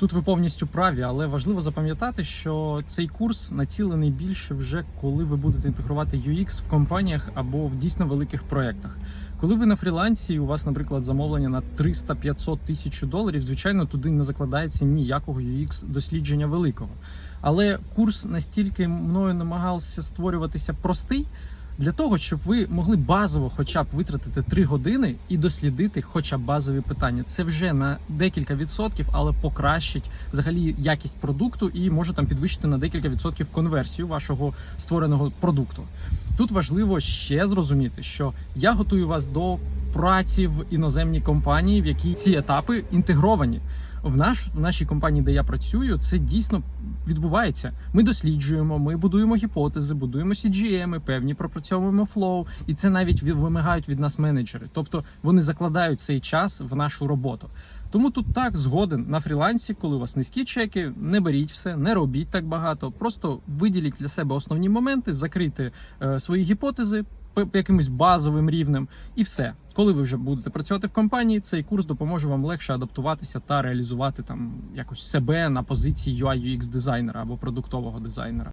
Тут ви повністю праві, але важливо запам'ятати, що цей курс націлений більше вже коли ви будете інтегрувати UX в компаніях або в дійсно великих проєктах. Коли ви на фрілансі, і у вас, наприклад, замовлення на 300-500 тисяч доларів, звичайно, туди не закладається ніякого UX дослідження великого. Але курс настільки мною намагався створюватися простий. Для того, щоб ви могли базово хоча б витратити 3 години і дослідити хоча б базові питання. Це вже на декілька відсотків, але покращить взагалі якість продукту і може там підвищити на декілька відсотків конверсію вашого створеного продукту. Тут важливо ще зрозуміти, що я готую вас до праці в іноземній компанії, в якій ці етапи інтегровані. В наш в нашій компанії, де я працюю, це дійсно відбувається. Ми досліджуємо, ми будуємо гіпотези, будуємо CGM, певні пропрацьовуємо флоу, і це навіть вимагають від нас менеджери. Тобто вони закладають цей час в нашу роботу. Тому тут так згоден на фрілансі, коли у вас низькі чеки, не беріть все, не робіть так багато. Просто виділіть для себе основні моменти, закрийте е, свої гіпотези по по якимось базовим рівнем, і все. Коли ви вже будете працювати в компанії, цей курс допоможе вам легше адаптуватися та реалізувати там якось себе на позиції UI UX дизайнера або продуктового дизайнера.